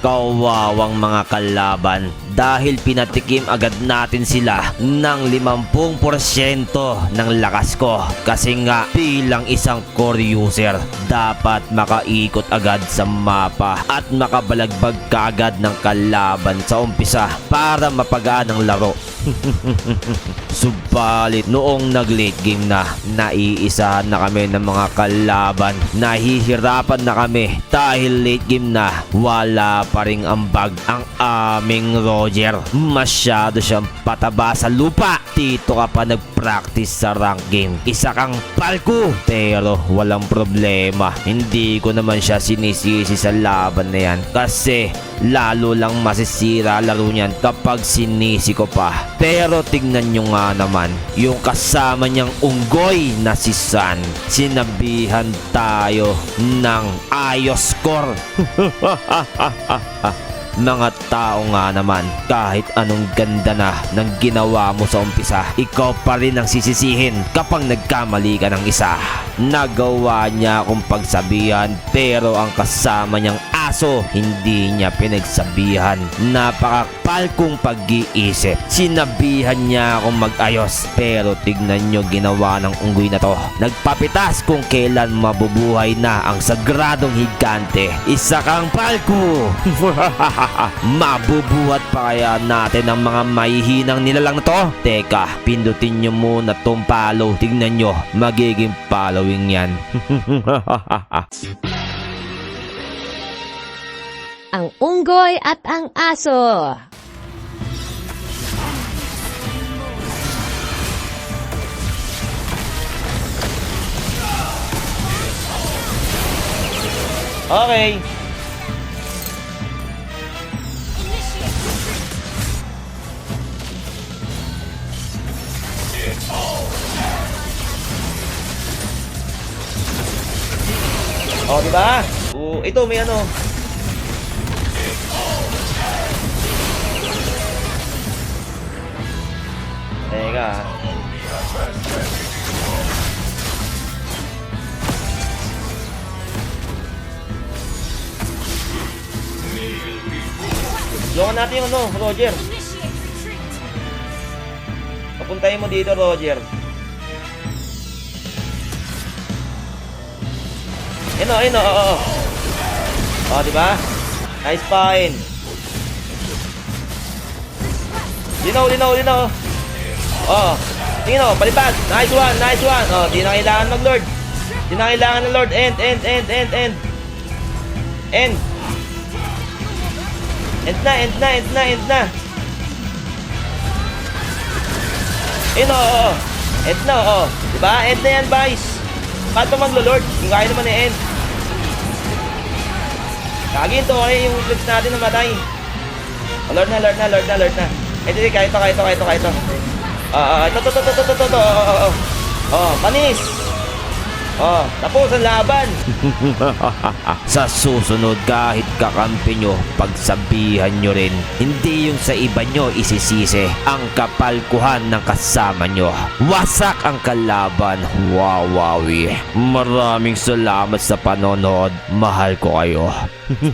Kawawang mga kalaban dahil pinatikim agad natin sila ng 50% ng lakas ko. Kasi nga bilang isang core user, dapat makaikot agad sa mapa at makabalagbag kaagad ng kalaban sa umpisa para mapagaan ang laro. Subalit noong nag-late game na, naiisahan na kami ng mga kalaban. Nahihirapan na kami dahil late game na wala pa ring ambag ang aming Roger. Masyado siyang pataba sa lupa. Dito ka pa nag-practice sa rank game. Isa kang palko. Pero walang problema. Hindi ko naman siya sinisisi sa laban na yan. Kasi lalo lang masisira laro niyan kapag sinisi ko pa. Pero tignan nyo nga naman, yung kasama niyang unggoy na si San, sinabihan tayo ng ayos score. Mga tao nga naman, kahit anong ganda na ng ginawa mo sa umpisa, ikaw pa rin ang sisisihin kapag nagkamali ka ng isa. Nagawa niya akong pagsabihan pero ang kasama niyang aso hindi niya pinagsabihan. Napakapal kong pag-iisip. Sinabihan niya akong mag-ayos pero tignan niyo ginawa ng unggoy na to. Nagpapitas kung kailan mabubuhay na ang sagradong higante. Isa kang palko! Mabubuhat pa kaya natin ang mga mahihinang nilalang na to? Teka, pindutin nyo muna tong follow. Tignan nyo, magiging following yan. ang unggoy at ang aso. okay. Oh, di ba? Oh, ito may ano. Teka. Yung natin yung ano, Roger. Papuntahin mo dito, Roger. Ayun o, ayun o, oo, oo. O, di ba? Nice fine. Linaw, linaw, linaw. Oh, tingnan o, palipad. Nice one, nice one. Oh, di na kailangan mag-lord. Di na kailangan ng lord. End, end, end, end, end. End. End na, end na, end na, end na. Ayun o, oo. End na, oo. Diba? End na yan, boys. Paano maglo-lord? Kung kaya naman i-end. Kagin to, okay yung clips natin namatay. Oh, Lord na, Lord na, Lord na, Lord na. Eh, di, kaya ito, kaya ito, kaya ito, ito. Ah, ah, ito, ito, ito, ito, ito, ito, ito, oh, oh, oh. Oh, panis. Oh, tapos ang laban. sa susunod kahit kakampi nyo, pagsabihan nyo rin. Hindi yung sa iba nyo isisisi ang kapalkuhan ng kasama nyo. Wasak ang kalaban. Wow, wowie. Maraming salamat sa panonood. Mahal ko kayo.